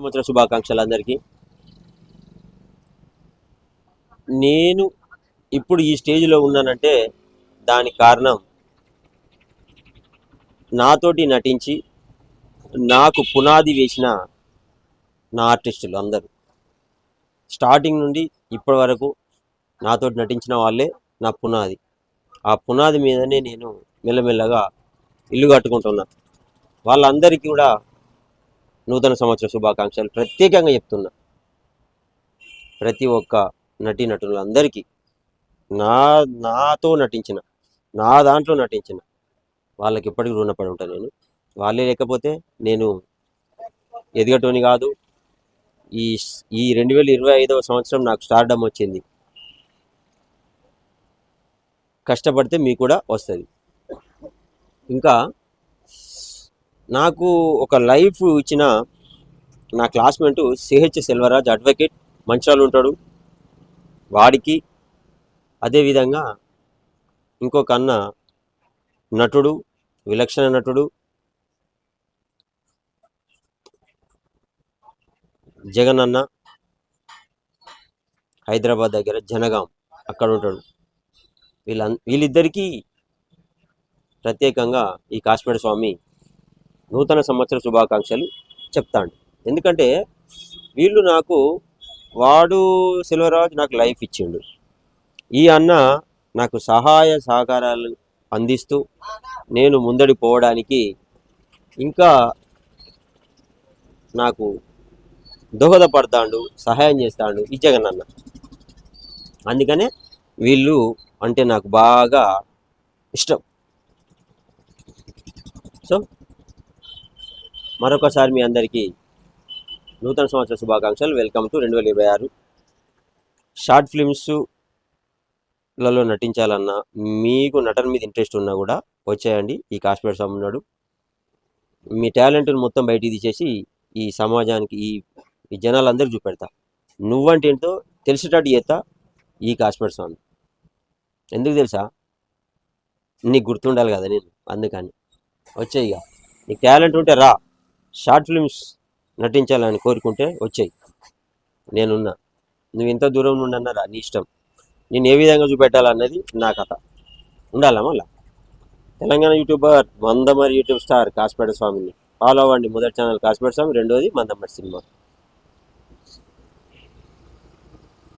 సంవత్సర శుభాకాంక్షలు అందరికీ. నేను ఇప్పుడు ఈ స్టేజ్లో ఉన్నానంటే దానికి కారణం నాతోటి నటించి నాకు పునాది వేసిన నా ఆర్టిస్టులు అందరూ. స్టార్టింగ్ నుండి ఇప్పటి వరకు నాతోటి నటించిన వాళ్ళే నా పునాది. ఆ పునాది మీదనే నేను మెల్లమెల్లగా ఇల్లు కట్టుకుంటున్నా. వాళ్ళందరికీ కూడా నూతన సంవత్సర శుభాకాంక్షలు ప్రత్యేకంగా చెప్తున్నా. ప్రతి ఒక్క నటి నటులందరికీ నా నాతో నటించిన నా దాంట్లో నటించిన వాళ్ళకి ఎప్పటికీ రుణపడి ఉంటాను నేను. వాళ్ళే లేకపోతే నేను ఎదిగటోని కాదు. ఈ ఈ రెండు వేల ఇరవై ఐదవ సంవత్సరం నాకు స్టార్డమ్ వచ్చింది. కష్టపడితే మీకు కూడా వస్తుంది. ఇంకా నాకు ఒక లైఫ్ ఇచ్చిన నా క్లాస్మేట్ సిహెచ్ సెల్వరాజ్ అడ్వకేట్. మంచాలు ఉంటాడు. వాడికి అదేవిధంగా ఇంకొక అన్న నటుడు విలక్షణ నటుడు జగన్ అన్న హైదరాబాద్ దగ్గర జనగాం అక్కడ ఉంటాడు. వీళ్ళ వీళ్ళిద్దరికీ ప్రత్యేకంగా ఈ కాశ్మీర స్వామి నూతన సంవత్సర శుభాకాంక్షలు చెప్తాండు. ఎందుకంటే వీళ్ళు నాకు వాడు సెల్వరాజ్ నాకు లైఫ్ ఇచ్చిండు. ఈ అన్న నాకు సహాయ సహకారాలు అందిస్తూ నేను ముందడి పోవడానికి ఇంకా నాకు దోహదపడతాడు సహాయం చేస్తాడు ఈ జగన్ అన్న. అందుకనే వీళ్ళు అంటే నాకు బాగా ఇష్టం. సో మరొకసారి మీ అందరికీ నూతన సంవత్సర శుభాకాంక్షలు. వెల్కమ్ టు రెండు వేల ఇరవై ఆరు. షార్ట్ ఫిల్మ్స్లలో నటించాలన్నా మీకు నటన మీద ఇంట్రెస్ట్ ఉన్నా కూడా వచ్చేయండి. ఈ కాశ్మీర్ స్వామి ఉన్నాడు మీ టాలెంట్ని మొత్తం బయటికి తీసేసి ఈ సమాజానికి ఈ ఈ జనాలందరికీ చూపెడతా. నువ్వంటే ఏంటో తెలిసేటట్టు చేస్తా ఈ కాశ్మీర్ స్వామి. ఎందుకు తెలుసా? నీకు గుర్తుండాలి కదా నేను అందుకని. వచ్చేయి ఇక. నీకు టాలెంట్ ఉంటే రా. షార్ట్ ఫిల్మ్స్ నటించాలని కోరుకుంటే వచ్చాయి. నేనున్నా. నువ్వు ఎంత దూరం నుండి అన్నారా? నీ ఇష్టం. నేను ఏ విధంగా చూపెట్టాలన్నది నా కథ. ఉండాలా మళ్ళా? Telangana YouTuber Mandamarri YouTube star Kasipeta స్వామిని. ఫాలో అవ్వండి. మొదటి ఛానల్ కాసిపేట స్వామి రెండోది మందమరి సినిమా.